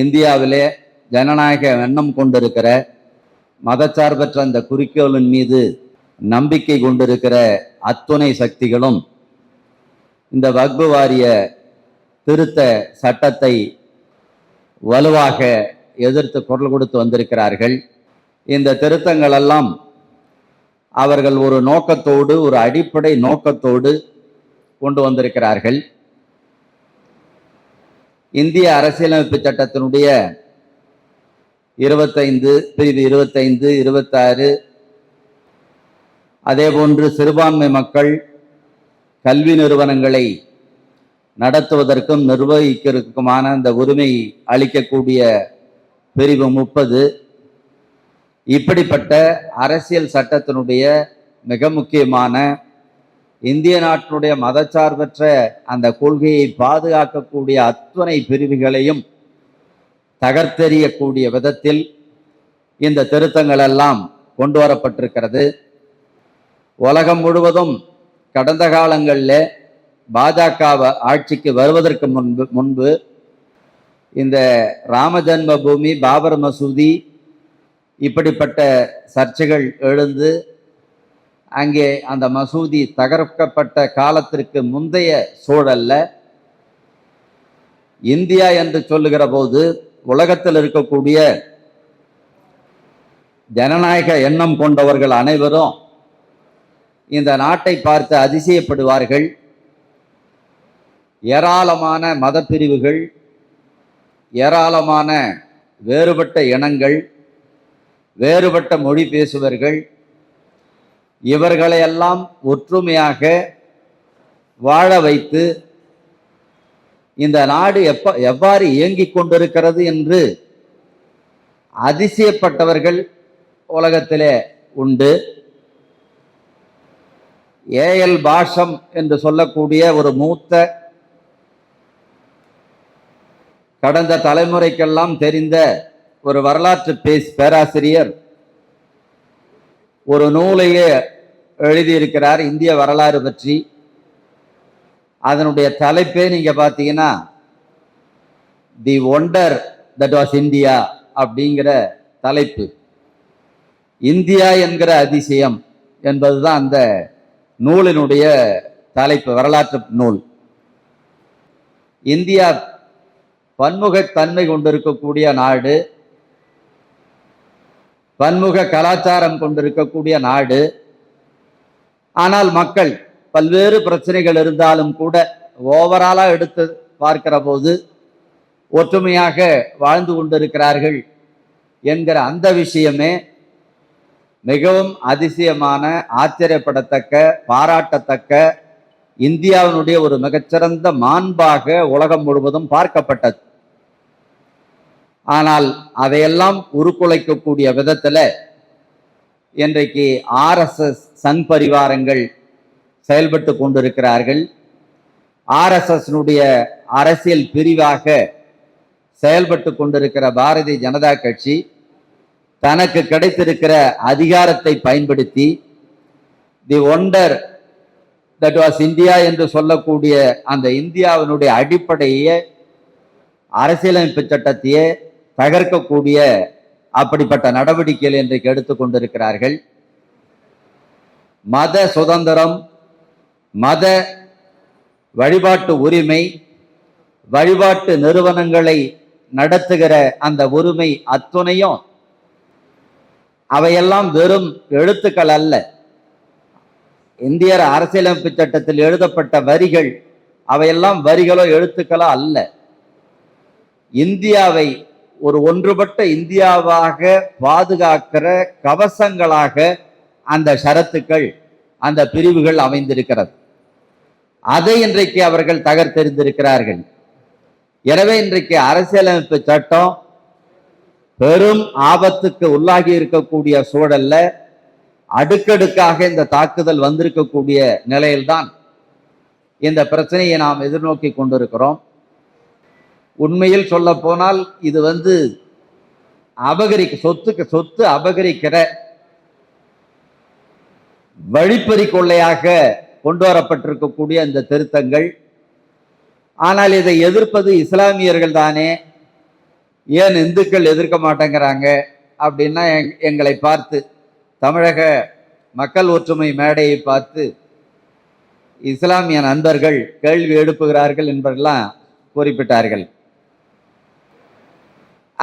இந்தியாவிலே ஜனநாயக எண்ணம் கொண்டிருக்கிற மதச்சார்பற்ற அந்த குறிக்கோளின் மீது நம்பிக்கை கொண்டிருக்கிற அத்துணை சக்திகளும் இந்த வக்பு வாரிய திருத்த சட்டத்தை வலுவாக எதிர்த்து குரல் கொடுத்து வந்திருக்கிறார்கள். இந்த திருத்தங்கள் எல்லாம் அவர்கள் ஒரு நோக்கத்தோடு ஒரு அடிப்படை நோக்கத்தோடு கொண்டு வந்திருக்கிறார்கள். இந்திய அரசியலமைப்பு சட்டத்தினுடைய இருபத்தைந்து பிரிவு இருபத்தைந்து இருபத்தாறு. அதேபோன்று சிறுபான்மை மக்கள் கல்வி நிறுவனங்களை நடத்துவதற்கும் நிர்வகிக்கிறதுக்குமான அந்த உரிமை அளிக்கக்கூடிய பிரிவு முப்பது. இப்படிப்பட்ட அரசியல் சட்டத்தினுடைய மிக முக்கியமான இந்திய நாட்டினுடைய மதச்சார்பற்ற அந்த கொள்கையை பாதுகாக்கக்கூடிய அத்துணை பிரிவுகளையும் தகர்த்தெறியக்கூடிய விதத்தில் இந்த திருத்தங்கள் எல்லாம் கொண்டு வரப்பட்டிருக்கிறது. உலகம் முழுவதும் கடந்த காலங்களில் பாஜகவை ஆட்சிக்கு வருவதற்கு முன்பு முன்பு இந்த ராமஜன்ம பூமி பாபர் மசூதி இப்படிப்பட்ட சர்ச்சைகள் எழுந்து அங்கே அந்த மசூதி தகர்க்கப்பட்ட காலத்திற்கு முந்தைய சூழல்ல இந்தியா என்று சொல்லுகிற போது உலகத்தில் இருக்கக்கூடிய ஜனநாயக எண்ணம் கொண்டவர்கள் அனைவரும் இந்த நாட்டை பார்த்து அதிசயப்படுவார்கள். ஏராளமான மதப்பிரிவுகள் ஏராளமான வேறுபட்ட இனங்கள் வேறுபட்ட மொழி பேசுவர்கள் இவர்களையெல்லாம் ஒற்றுமையாக வாழ வைத்து இந்த நாடு எப்ப எவ்வாறு இயங்கிக் கொண்டிருக்கிறது என்று அதிசயப்பட்டவர்கள் உலகத்திலே உண்டு. ஏஎல் பாஷம் என்று சொல்லக்கூடிய ஒரு மூத்த கடந்த தலைமுறைக்கெல்லாம் தெரிந்த ஒரு வரலாற்று பேஸ் பேராசிரியர் ஒரு நூலையே எழுதியிருக்கிறார் இந்திய வரலாறு பற்றி. அதனுடைய தலைப்பே நீங்கள் பார்த்தீங்கன்னா the wonder that was India அப்படிங்கிற தலைப்பு. இந்தியா என்கிற அதிசயம் என்பதுதான் அந்த நூலினுடைய தலைப்பு வரலாற்று நூல். இந்தியா பன்முகத்தன்மை கொண்டிருக்கக்கூடிய நாடு பன்முக கலாச்சாரம் கொண்டிருக்கக்கூடிய நாடு. ஆனால் மக்கள் பல்வேறு பிரச்சனைகள் இருந்தாலும் கூட ஓவராலாக எடுத்து பார்க்கிற போது ஒற்றுமையாக வாழ்ந்து கொண்டிருக்கிறார்கள் என்கிற அந்த விஷயமே மிகவும் அதிசயமான ஆச்சரியப்படத்தக்க பாராட்டத்தக்க இந்தியாவினுடைய ஒரு மிகச்சிறந்த மாண்பாக உலகம் முழுவதும் பார்க்கப்பட்டது. ஆனால் அதையெல்லாம் உருக்குலைக்கக்கூடிய விதத்துல இன்றைக்கு ஆர்எஸ்எஸ் சன் பரிவாரங்கள் செயல்பட்டு கொண்டிருக்கிறார்கள். ஆர்எஸ்எஸ்னுடைய அரசியல் பிரிவாக செயல்பட்டு கொண்டிருக்கிற பாரதிய ஜனதா கட்சி தனக்கு கிடைத்திருக்கிற அதிகாரத்தை பயன்படுத்தி the wonder that was India என்று சொல்லக்கூடிய அந்த இந்தியாவினுடைய அடிப்படையே அரசியலமைப்பு சட்டத்தையே தகர்க்கக்கூடிய அப்படிப்பட்ட நடவடிக்கைகள் இன்றைக்கு எடுத்துக்கொண்டிருக்கிறார்கள் மத சுதந்திரம் மத வழிபாட்டு உரிமை வழிபாட்டு நிறுவனங்களை நடத்துகிற அந்த உரிமை அத்துணையும் அவையெல்லாம் வெறும் எழுத்துக்கள் அல்ல. இந்திய அரசியலமைப்பு சட்டத்தில் எழுதப்பட்ட வரிகள் அவையெல்லாம் வரிகளோ எழுத்துக்களோ அல்ல. இந்தியாவை ஒரு ஒன்றுபட்ட இந்தியாவாக பாதுகாக்கிற கவசங்களாக அந்த ஷரத்துக்கள் அந்த பிரிவுகள் அமைந்திருக்கிறது. அதை இன்றைக்கு அவர்கள் தகர்த்தெறிந்திருக்கிறார்கள். எனவே இன்றைக்கு அரசியலமைப்பு சட்டம் பெரும் ஆபத்துக்கு உள்ளாகி இருக்கக்கூடிய சூழல்ல அடுக்கடுக்காக இந்த தாக்குதல் வந்திருக்கக்கூடிய நிலையில்தான் இந்த பிரச்சனையை நாம் எதிர்நோக்கி கொண்டிருக்கிறோம். உண்மையில் சொல்ல போனால் இது வந்து அபகரிக்க சொத்துக்கு சொத்து அபகரிக்கிற வழிப்பறி கொள்ளையாக கொண்டு வரப்பட்டிருக்கக்கூடிய இந்த திருத்தங்கள். ஆனால் இதை எதிர்ப்பது இஸ்லாமியர்கள் தானே. ஏன் இந்துக்கள் எதிர்க்க மாட்டேங்கிறாங்க அப்படின்னா எங்- எங்களை பார்த்து தமிழக மக்கள் ஒற்றுமை மேடையை பார்த்து இஸ்லாமிய நண்பர்கள் கேள்வி எழுப்புகிறார்கள் என்பதெல்லாம் குறிப்பிட்டார்கள்.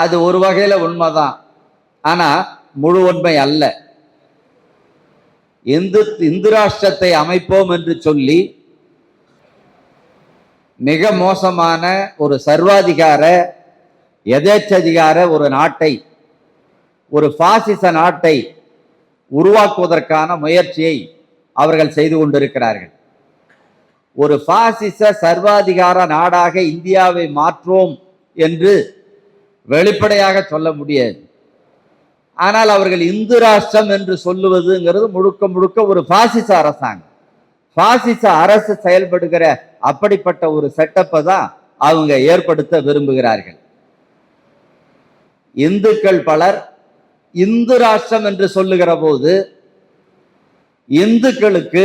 அது ஒரு வகையில் உண்மைதான். ஆனால் முழு உண்மை அல்ல. இந்து இந்து ராஷ்டிரத்தை அமைப்போம் என்று சொல்லி மிக மோசமான ஒரு சர்வாதிகார எதேச்சதிகார ஒரு நாட்டை ஒரு பாசிச நாட்டை உருவாக்குவதற்கான முயற்சியை அவர்கள் செய்து கொண்டிருக்கிறார்கள். ஒரு பாசிச சர்வாதிகார நாடாக இந்தியாவை மாற்றுவோம் என்று வெளிப்படையாக சொல்ல முடியாது. ஆனால் அவர்கள் இந்து ராஷ்டிரம் என்று சொல்லுவதுங்கிறது முழுக்க முழுக்க ஒரு பாசிச அரசாங்கம். பாசிச அரசு செயல்படுகிற அப்படிப்பட்ட ஒரு செட்டப்பை தான் அவங்க ஏற்படுத்த விரும்புகிறார்கள். இந்துக்கள் பலர் இந்து ராஷ்டிரம் என்று சொல்லுகிற போது இந்துக்களுக்கு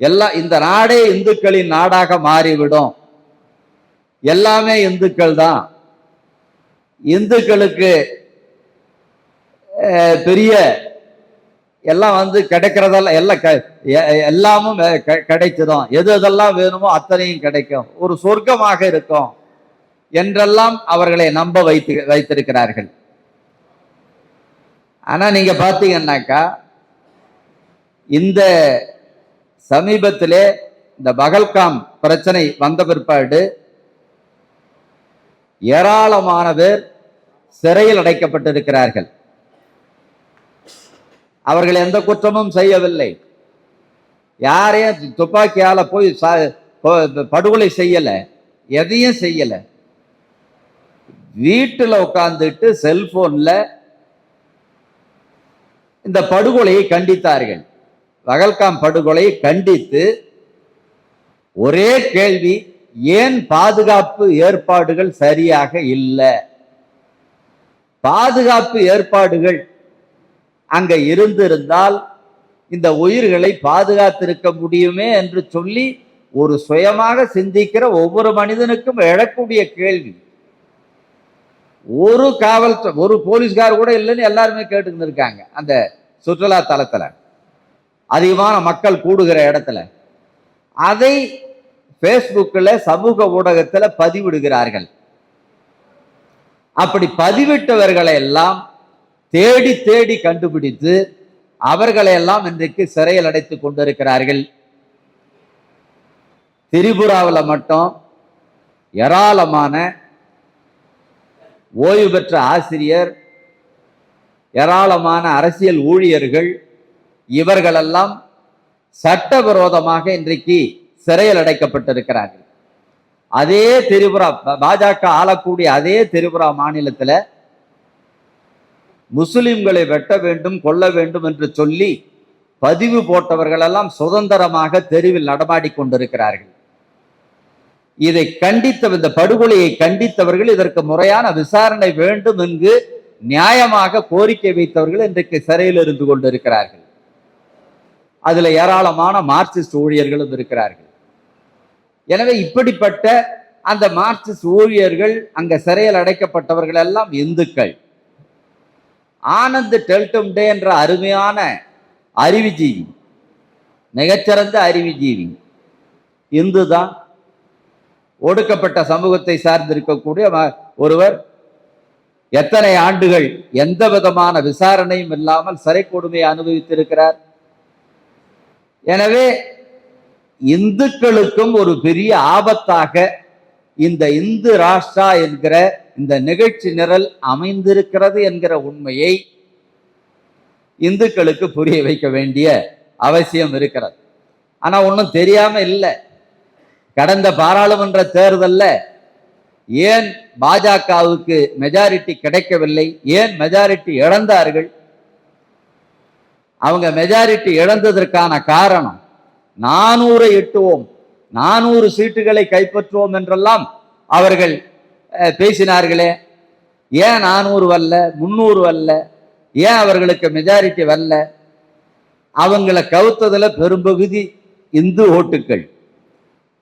எல்லா இந்த நாடே இந்துக்களின் நாடாக மாறிவிடும். எல்லாமே இந்துக்கள் தான். இந்துக்களுக்கு பெரிய எல்லாம் வந்து கிடைக்கிறதெல்லாம் எல்லாம் க- எ- எல்லாமும் க- கிடைச்சிடும். எது எதெல்லாம் வேணுமோ அத்தனையும் கிடைக்கும். ஒரு சொர்க்கமாக இருக்கும் என்றெல்லாம் அவர்களை நம்ப வைத்து வைத்திருக்கிறார்கள். ஆனால் நீங்கள் பார்த்தீங்கன்னாக்கா இந்த சமீபத்திலே இந்த பகல்காம் பிரச்சனை வந்த பிற்பாடு ஏராளமான பேர் சிறையில் அடைக்கப்பட்டிருக்கிறார்கள். அவர்கள் எந்த குற்றமும் செய்யவில்லை. யாரையும் துப்பாக்கியால போய் சா- படுகொலை செய்யல எதையும் செய்யல. வீட்டில் உட்காந்துட்டு செல்போன்ல இந்த படுகொலையை கண்டித்தார்கள். பகல்காம் படுகொலையை கண்டித்து ஒரே கேள்வி ஏன் பாதுகாப்பு ஏற்பாடுகள் சரியாக இல்லை? பாதுகாப்பு ஏற்பாடுகள் அங்க இருந்திருந்தால் இந்த உயிர்களை பாதுகாத்திருக்க முடியுமே என்று சொல்லி ஒரு சுயமாக சிந்திக்கிற ஒவ்வொரு மனிதனுக்கும் எழக்கூடிய கேள்வி. ஒரு காவல் ஒரு போலீஸ்கார் கூட இல்லைன்னு எல்லாருமே கேட்டுக்கிட்டு இருக்காங்க அந்த சுற்றுலா தலத்துல. அதிகமான மக்கள் கூடுகிற இடத்துல. அதை ஃபேஸ்புக்கில் சமூக ஊடகத்தில் பதிவிடுகிறார்கள். அப்படி பதிவிட்டவர்களை எல்லாம் தேடி தேடி கண்டுபிடித்து அவர்களையெல்லாம் இன்றைக்கு சிறையில் அடைத்து கொண்டிருக்கிறார்கள். திரிபுராவில் மட்டும் ஏராளமான ஓய்வு பெற்ற ஆசிரியர் ஏராளமான அரசியல் ஊழியர்கள் இவர்களெல்லாம் சட்டவிரோதமாக இன்றைக்கு சிறையில் அடைக்கப்பட்டிருக்கிறார்கள். அதே திரிபுரா பாஜக ஆளக்கூடிய அதே திரிபுரா மாநிலத்தில் முஸ்லிம்களை வெட்ட வேண்டும் கொல்ல வேண்டும் என்று சொல்லி பதிவு போட்டவர்கள் எல்லாம் சுதந்திரமாக தெருவில் நடமாடி கொண்டிருக்கிறார்கள். இதை கண்டித்த இந்த படுகொலையை கண்டித்தவர்கள் இதற்கு முறையான விசாரணை வேண்டும் என்று நியாயமாக கோரிக்கை வைத்தவர்கள் இன்றைக்கு சிறையில் இருந்து கொண்டிருக்கிறார்கள். அதுல ஏராளமான மார்க்சிஸ்ட் ஊழியர்களும் இருக்கிறார்கள். எனவே இப்படிப்பட்ட அந்த மார்க்சிஸ்ட் ஊழியர்கள் அங்க சிறையில் அடைக்கப்பட்டவர்கள் எல்லாம் இந்துக்கள். ஆனந்த் டெல்டும் டே என்ற அருமையான அறிவுஜீவி மிகச்சிறந்த அறிவுஜீவி இந்து தான் ஒடுக்கப்பட்ட சமூகத்தை சார்ந்திருக்கக்கூடிய ஒருவர் எத்தனை ஆண்டுகள் எந்த விதமான விசாரணையும் இல்லாமல் சிறை கொடுமையை அனுபவித்திருக்கிறார். எனவே இந்துக்களுக்கும் ஒரு பெரிய ஆபத்தாக இந்த இந்து ராஷ்டிரா என்கிற இந்த நிகழ்ச்சி நிரல் அமைந்திருக்கிறது என்கிற உண்மையை இந்துக்களுக்கு புரிய வைக்க வேண்டிய அவசியம் இருக்கிறது. ஆனா ஒன்றும் தெரியாம இல்லை. கடந்த பாராளுமன்ற தேர்தல்ல ஏன் பாஜகவுக்கு மெஜாரிட்டி கிடைக்கவில்லை? ஏன் மெஜாரிட்டி இழந்தார்கள்? அவங்க மெஜாரிட்டி இழந்ததற்கான காரணம் நானூறை எட்டுவோம். நானூறு சீட்டுகளை கைப்பற்றுவோம் என்றெல்லாம் அவர்கள் பேசினார்களே. ஏன் நானூறு வரல முன்னூறு வரல ஏன் அவர்களுக்கு மெஜாரிட்டி வரல அவங்கள கவுத்ததில் பெரும்பகுதி இந்து ஓட்டுக்கள்.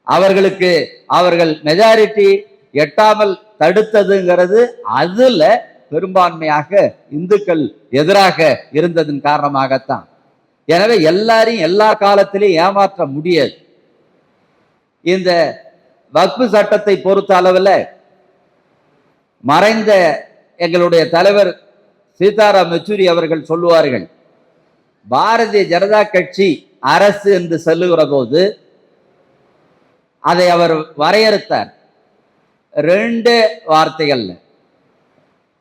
அவர்களுக்கு அவர்கள் மெஜாரிட்டி எட்டாமல் தடுத்ததுங்கிறது அதில் பெரும்பான்மையாக இந்துக்கள் எதிராக இருந்ததன் காரணமாகத்தான். எனவே எல்லாரையும் எல்லா காலத்திலையும் ஏமாற்ற முடியாது. இந்த வக்பு சட்டத்தை பொறுத்த அளவில் மறைந்த எங்களுடைய தலைவர் சீதாராம் யெச்சூரி அவர்கள் சொல்லுவார்கள் பாரதிய ஜனதா கட்சி அரசு என்று சொல்லுகிற போது அதை அவர் வரையறுத்தார். ரெண்டு வார்த்தைகள்ல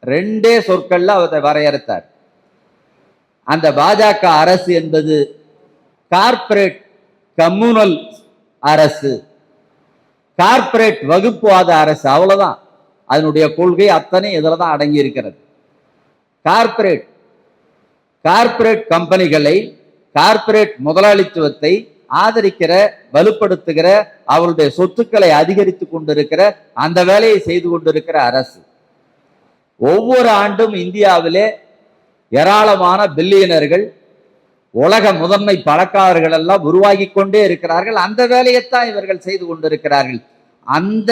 ரெண்டே சொற்கள்ல அதை வரையறுத்தார். அந்த பாஜக அரசு என்பது கார்ப்பரேட் கம்யூனல் அரசு. கார்ப்பரேட் வகுப்புவாத அரசு அவ்வளவுதான். அதனுடைய கொள்கை அத்தனை இதில் தான் அடங்கி இருக்கிறது கார்ப்பரேட் கார்ப்பரேட் கம்பெனிகளை கார்ப்பரேட் முதலாளித்துவத்தை ஆதரிக்கிற வலுப்படுத்துகிற அவருடைய சொத்துக்களை அதிகரித்து கொண்டிருக்கிற அந்த வேலையை செய்து கொண்டிருக்கிற அரசு. ஒவ்வொரு ஆண்டும் இந்தியாவிலே ஏராளமான பில்லியனர்கள் உலக முதன்மை பணக்காரர்கள் எல்லாம் உருவாகி கொண்டே இருக்கிறார்கள். அந்த வேலையைத்தான் இவர்கள் செய்து கொண்டிருக்கிறார்கள். அந்த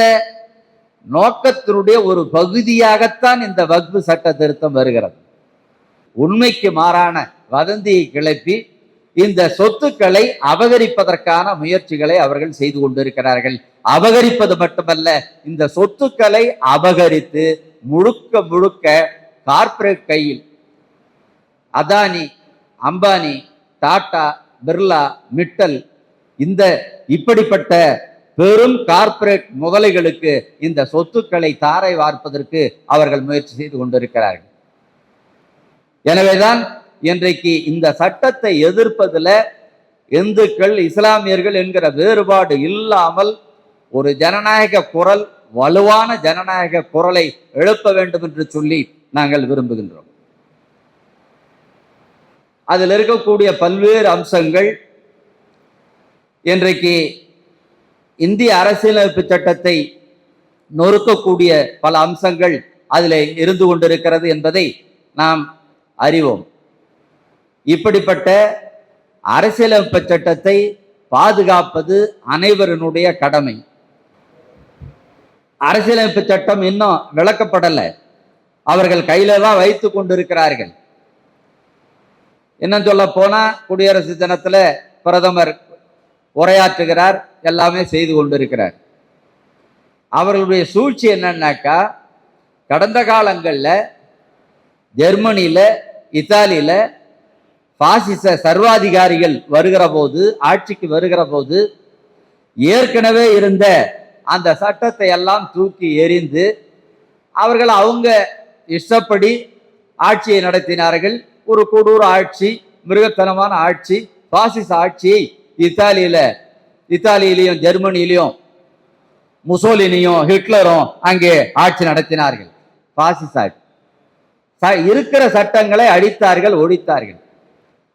நோக்கத்தினுடைய ஒரு பகுதியாகத்தான் இந்த வக்பு சட்ட திருத்தம் வருகிறது. உண்மைக்கு மாறான வதந்தியை கிளப்பி இந்த சொத்துக்களை அபகரிப்பதற்கான முயற்சிகளை அவர்கள் செய்து கொண்டிருக்கிறார்கள். அபகரிப்பது மட்டுமல்ல இந்த சொத்துக்களை அபகரித்து முழுக்க முழுக்க கார்ப்பரேட் கையில் அதானி அம்பானி டாடா பிர்லா மிட்டல். இந்த இப்படிப்பட்ட பெரும் கார்ப்பரேட் முதலைகளுக்கு இந்த சொத்துக்களை தாரை வார்ப்பதற்கு அவர்கள் முயற்சி செய்து கொண்டிருக்கிறார்கள். எனவேதான் இன்றைக்கு இந்த சட்டத்தை எதிர்ப்பதுல இந்துக்கள் இஸ்லாமியர்கள் என்கிற வேறுபாடு இல்லாமல் ஒரு ஜனநாயக குரல் வலுவான ஜனநாயக குரலை எழுப்ப வேண்டும் என்று சொல்லி நாங்கள் விரும்புகின்றோம். அதில் இருக்கக்கூடிய பல்வேறு அம்சங்கள். இன்றைக்கு இந்திய அரசியலமைப்பு சட்டத்தை நொறுக்கக்கூடிய பல அம்சங்கள் அதில் இருந்து கொண்டிருக்கிறது என்பதை நாம் அறிவோம். இப்படிப்பட்ட அரசியலமைப்பு சட்டத்தை பாதுகாப்பது அனைவரினுடைய கடமை. அரசியலமைப்பு சட்டம் இன்னும் விளக்கப்படலை. அவர்கள் கையில தான் வைத்து கொண்டிருக்கிறார்கள். இன்னும் சொல்ல போனால் குடியரசு தினத்தில் பிரதமர் உரையாற்றுகிறார் எல்லாமே செய்து கொண்டிருக்கிறார். அவர்களுடைய சூழ்ச்சி என்னன்னாக்கா கடந்த காலங்களில் ஜெர்மனியில் இத்தாலியில் பாசிச சர்வாதிகாரிகள் வருகிற போது ஆட்சிக்கு வருகிற போது ஏற்கனவே இருந்த அந்த சட்டத்தை எல்லாம் தூக்கி எறிந்து அவர்கள் அவங்க இஷ்டப்படி ஆட்சியை நடத்தினார்கள். ஒரு கொடூர ஆட்சி மிருகத்தனமான ஆட்சி பாசிச ஆட்சியை இத்தாலியில. இத்தாலியிலையும் ஜெர்மனியிலையும் முசோலினியும் ஹிட்லரும் அங்கே ஆட்சி நடத்தினார்கள். பாசிச ஆட்சி. இருக்கிற சட்டங்களை அடித்தார்கள் ஒழித்தார்கள்.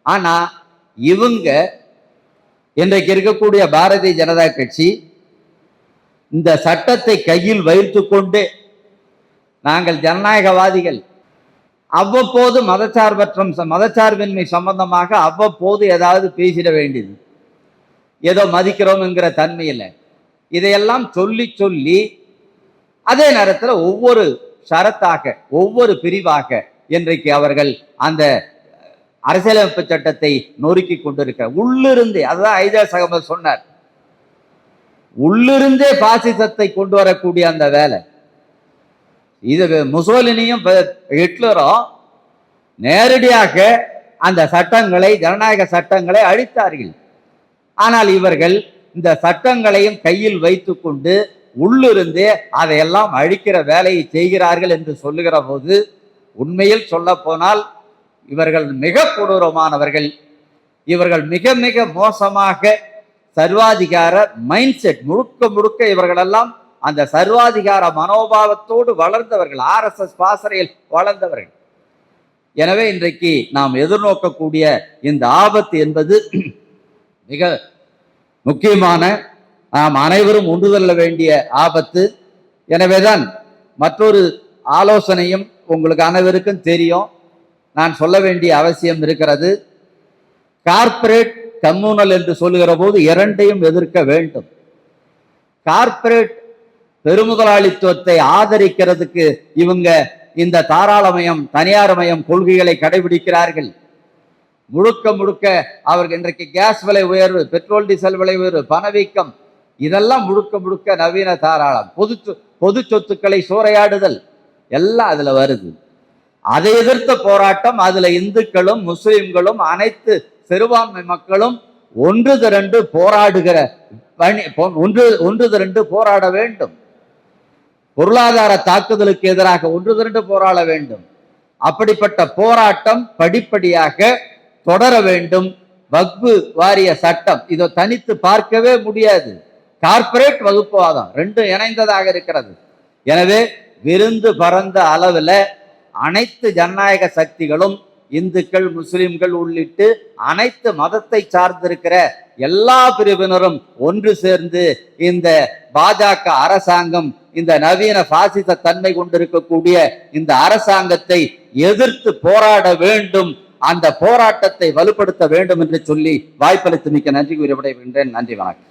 ஆனா இவங்க இன்றைக்கு இருக்கக்கூடிய பாரதிய ஜனதா கட்சி இந்த சட்டத்தை கையில் வைத்து கொண்டு நாங்கள் ஜனநாயகவாதிகள் அவ்வப்போது மதச்சார்பற்றம் மதச்சார்பின்மை சம்பந்தமாக அவ்வப்போது ஏதாவது பேசிட வேண்டியது. ஏதோ மதிக்கிறோம் என்கிற தன்மையில். இதையெல்லாம் சொல்லி சொல்லி அதே நேரத்தில் ஒவ்வொரு ஷரத்தாக ஒவ்வொரு பிரிவாக இன்றைக்கு அவர்கள் அந்த அரசியலமைப்பு சட்டத்தை நொறுக்கி கொண்டிருக்க உள்ளிருந்தே அதுதான் ஐதா சகமது சொன்னார். உள்ளிருந்தே பாசிசத்தை கொண்டு வரக்கூடிய அந்த வேலை. இது முசோலினியும் ஹிட்லரும் நேரடியாக அந்த சட்டங்களை ஜனநாயக சட்டங்களை அழித்தார்கள். ஆனால் இவர்கள் இந்த சட்டங்களையும் கையில் வைத்துக்கொண்டு உள்ளிருந்தே அதையெல்லாம் அழிக்கிற வேலையை செய்கிறார்கள் என்று சொல்லுகிற போது உண்மையில் சொல்ல போனால் இவர்கள் மிக கொடூரமானவர்கள். இவர்கள் மிக மிக மோசமாக சர்வாதிகார மைண்ட் செட் முழுக்க முழுக்க இவர்களெல்லாம் அந்த சர்வாதிகார மனோபாவத்தோடு வளர்ந்தவர்கள் ஆர்எஸ்எஸ் பாசறையில் வளர்ந்தவர்கள். எனவே இன்றைக்கு நாம் எதிர்நோக்கக்கூடிய இந்த ஆபத்து என்பது மிக முக்கியமான நாம் அனைவரும் ஒன்று வேண்டிய ஆபத்து. எனவேதான் மற்றொரு ஆலோசனையும் உங்களுக்கு அனைவருக்கும் தெரியும். நான் சொல்ல வேண்டிய அவசியம் இருக்கிறது. கார்ப்பரேட் கம்யூனல் என்று சொல்லுகிற போது இரண்டையும் எதிர்க்க வேண்டும். கார்ப்பரேட் பெருமுதலாளித்துவத்தை ஆதரிக்கிறதுக்கு இவங்க இந்த தாராளமயம் தனியார்மயம் கொள்கைகளை கடைபிடிக்கிறார்கள். முழுக்க முழுக்க அவர்கள் இன்றைக்கு கேஸ் விலை உயர்வு பெட்ரோல் டீசல் விலை உயர்வு பணவீக்கம் இதெல்லாம் முழுக்க முழுக்க நவீன தாராளம். பொது பொது சொத்துக்களை சூறையாடுதல். எல்லாம் அதில் வருது. அதை எதிர்த்த போராட்டம் அதில் இந்துக்களும் முஸ்லிம்களும் அனைத்து சிறுபான்மை மக்களும் ஒன்று திரண்டு போராடுகிற பணி ஒன்று ஒன்று திரண்டு போராட வேண்டும். பொருளாதார தாக்குதலுக்கு எதிராக ஒன்று திரண்டு போராட வேண்டும். அப்படிப்பட்ட போராட்டம் படிப்படியாக தொடர வேண்டும். வக்பு வாரிய சட்டம் இதை தனித்து பார்க்கவே முடியாது. கார்ப்பரேட் வகுப்புவாதம் ரெண்டும் இணைந்ததாக இருக்கிறது. எனவே விருந்து பறந்த அளவில் அனைத்து ஜனநாயக சக்திகளும் இந்துக்கள் முஸ்லிம்கள் உள்ளிட்டு அனைத்து மதத்தை சார்ந்திருக்கிற எல்லா பிரிவினரும் ஒன்று சேர்ந்து இந்த பாஜக அரசாங்கம் இந்த நவீன பாசிச தன்மை கொண்டிருக்கக்கூடிய இந்த அரசாங்கத்தை எதிர்த்து போராட வேண்டும் அந்த போராட்டத்தை வலுப்படுத்த வேண்டும் என்று சொல்லி வாய்ப்பளித்து மிக்க நன்றி கூறி விடைபெறுகின்றேன். நன்றி வணக்கம்.